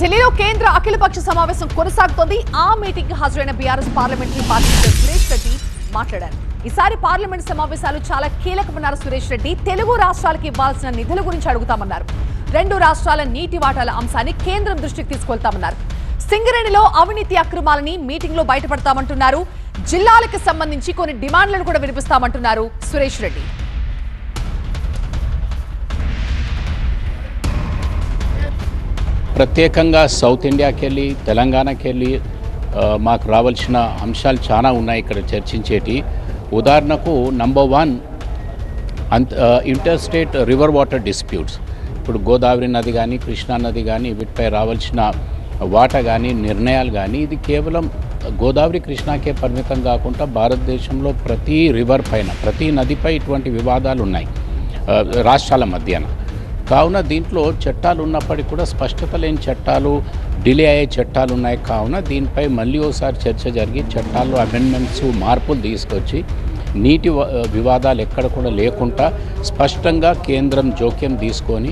ఢిల్లీలో కేంద్ర అఖిలపక్ష సమావేశం కొనసాగుతోంది. ఆ మీటింగ్ హాజరైన BRS parliamentary party Suresh Reddy మాట్లాడారు. ఈసారి పార్లమెంట్ సమావేశాలు చాలా కీలకమన్నారు సురేష్ రెడ్డి. తెలుగు రాష్ట్రాలకు ఇవ్వాల్సిన నిధుల గురించి అడుగుతామన్నారు. రెండు రాష్ట్రాల నీటి వాటాల అంశాన్ని కేంద్రం దృష్టికి తీసుకెళ్తామన్నారు. సింగరేణిలో అవినీతి అక్రమాలని మీటింగ్లో బయటపడతామంటున్నారు. జిల్లాలకు సంబంధించి కొన్ని డిమాండ్లను కూడా వినిపిస్తామంటున్నారు సురేష్ రెడ్డి. ప్రత్యేకంగా సౌత్ ఇండియాకి వెళ్ళి తెలంగాణకి వెళ్ళి మాకు రావాల్సిన అంశాలు చాలా ఉన్నాయి ఇక్కడ చర్చించేటి. ఉదాహరణకు నంబర్ వన్ అంత inter state river water disputes. ఇప్పుడు గోదావరి నది కానీ కృష్ణా నది కానీ వీటిపై రావాల్సిన వాటా కానీ నిర్ణయాలు కానీ ఇది కేవలం గోదావరి కృష్ణాకే పరిమితం కాకుండా భారతదేశంలో ప్రతి రివర్ పైన ప్రతి నదిపై ఇటువంటి వివాదాలు ఉన్నాయి. రాష్ట్రాల మధ్యన. కావున దీంట్లో చట్టాలు ఉన్నప్పటికీ కూడా స్పష్టత లేని చట్టాలు డిలే అయ్యే చట్టాలు ఉన్నాయి. కావున దీనిపై మళ్ళీ ఒకసారి చర్చ జరిగి చట్టాల్లో అమెండ్మెంట్స్ మార్పులు తీసుకొచ్చి నీటి వివాదాలు ఎక్కడ కూడా లేకుండా స్పష్టంగా కేంద్రం జోక్యం తీసుకొని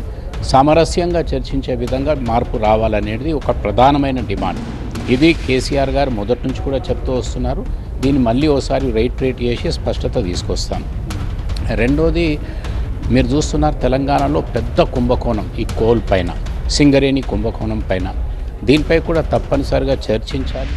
సామరస్యంగా చర్చించే విధంగా మార్పు రావాలనేది ఒక ప్రధానమైన డిమాండ్. ఇది కేసీఆర్ గారు మొదటి నుంచి కూడా చెప్తూ వస్తున్నారు. దీన్ని మళ్ళీ ఒకసారి రైట్ రేట్ చేసి స్పష్టత తీసుకొస్తాను. రెండోది మీరు చూస్తున్నారు తెలంగాణలో పెద్ద కుంభకోణం ఈ కోల్ పైన సింగరేణి కుంభకోణం పైన. దీనిపై కూడా తప్పనిసరిగా చర్చించాలి.